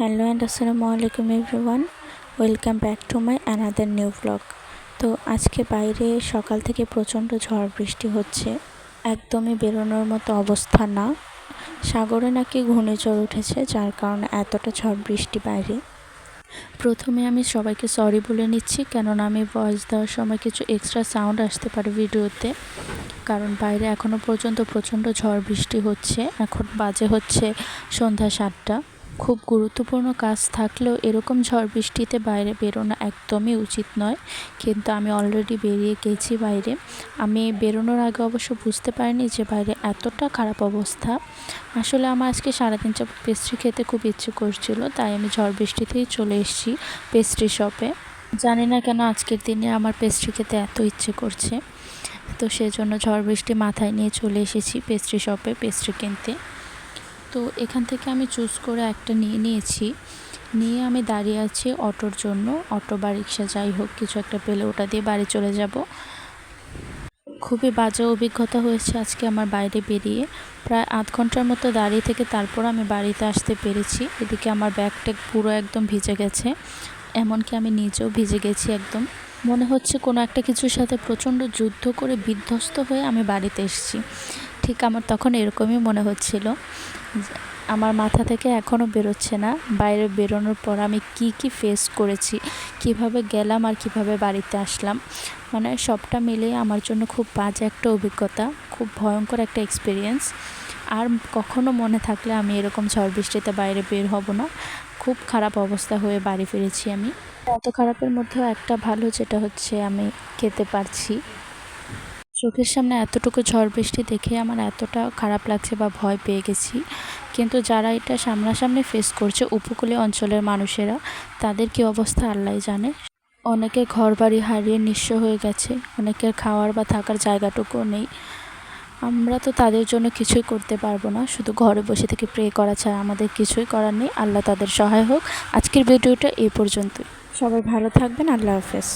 Hello and আসসালামু আলাইকুম everyone. Welcome back to my another new blog. তো আজকে বাইরে সকাল থেকে প্রচণ্ড ঝড় বৃষ্টি হচ্ছে। একদমই বেরোনোর মতো অবস্থা না। সাগরে নাকি ঘূর্ণিঝড় উঠেছে, যার কারণে এতটা ঝড় বৃষ্টি বাইরে। প্রথমে আমি সবাইকে সরি বলে নিচ্ছি, কেননা আমি ভয়েস দেওয়ার সময় কিছু এক্সট্রা সাউন্ড আসতে পারে ভিডিওতে। কারণ বাইরে এখনও পর্যন্ত প্রচণ্ড ঝড় বৃষ্টি হচ্ছে। এখন বাজে হচ্ছে সন্ধ্যা সাতটা। খুব গুরুত্বপূর্ণ কাজ থাকলেও এরকম ঝড় বৃষ্টিতে বাইরে বেরোনো একদমই উচিত নয়। কিন্তু আমি অলরেডি বেরিয়ে গেছি বাইরে। আমি বেরোনোর আগে অবশ্য বুঝতে পারিনি যে বাইরে এতটা খারাপ অবস্থা। আসলে আমার আজকে সারাদিন চাপ পেস্ট্রি খেতে খুব ইচ্ছে করছিল, তাই আমি ঝড় বৃষ্টিতেই চলে এসেছি পেস্ট্রি শপে জানি না কেন আজকের দিনে আমার পেস্ট্রি খেতে এত ইচ্ছে করছে। তো সেজন্য ঝড় বৃষ্টি মাথায় নিয়ে চলে এসেছি পেস্ট্রি শপে পেস্ট্রি কিনতে। তো এখান থেকে আমি চুজ করে একটা নিয়ে নিয়েছি। নিয়ে আমি দাঁড়িয়ে আছি অটোর জন্য, অটো বা রিক্সা যাই হোক, কিছু একটা পেলে ওটা দিয়ে বাড়ি চলে যাব। খুবই বাজে অভিজ্ঞতা হয়েছে আজকে আমার বাইরে বেরিয়ে। প্রায় আধ ঘণ্টার মতো দাঁড়িয়ে থেকে তারপর আমি বাড়িতে আসতে পেরেছি। এদিকে আমার ব্যাগটা পুরো একদম ভিজে গেছে, এমনকি আমি নিজেও ভিজে গেছি একদম। মনে হচ্ছে কোনো একটা কিছুর সাথে প্রচণ্ড যুদ্ধ করে বিধ্বস্ত হয়ে আমি বাড়িতে এসেছি। ঠিক আমার তখন এরকমই মনে হচ্ছিল আমার মাথা থেকে এখনও বেরোচ্ছে না। বাইরে বেরোনোর পর আমি কি কি ফেস করেছি, কীভাবে গেলাম আর কীভাবে বাড়িতে আসলাম মানে সবটা মিলে আমার জন্য খুব বাজে একটা অভিজ্ঞতা, খুব ভয়ঙ্কর একটা এক্সপিরিয়েন্স আর কখনো মনে থাকলে আমি এরকম ঝড় বৃষ্টিতে বাইরে বের হব না। খুব খারাপ অবস্থা হয়ে বাড়ি ফিরেছি আমি। এত খারাপের মধ্যেও একটা ভালো যেটা হচ্ছে আমি খেতে পারছি। চোখের সামনে এতটুকু ঝড় বৃষ্টি দেখে আমার এতটা খারাপ লাগছে বা ভয় পেয়ে গেছি। কিন্তু যারা এটা সামনাসামনি ফেস করছে উপকূলীয় অঞ্চলের মানুষেরা, তাদের কি অবস্থা আল্লাহ জানে? অনেকে ঘর বাড়ি হারিয়ে নিঃস্ব হয়ে গেছে, অনেকের খাওয়ার বা থাকার জায়গাটুকুও নেই। আমরা তো তাদের জন্য কিছুই করতে পারব না, শুধু ঘরে বসে থেকে প্রে করা ছাড়া আমাদের কিছুই করার নেই। আল্লাহ তাদের সহায় হোক। আজকের ভিডিওটা এই পর্যন্তই। সবাই ভালো থাকবেন। আল্লাহ হাফেজ।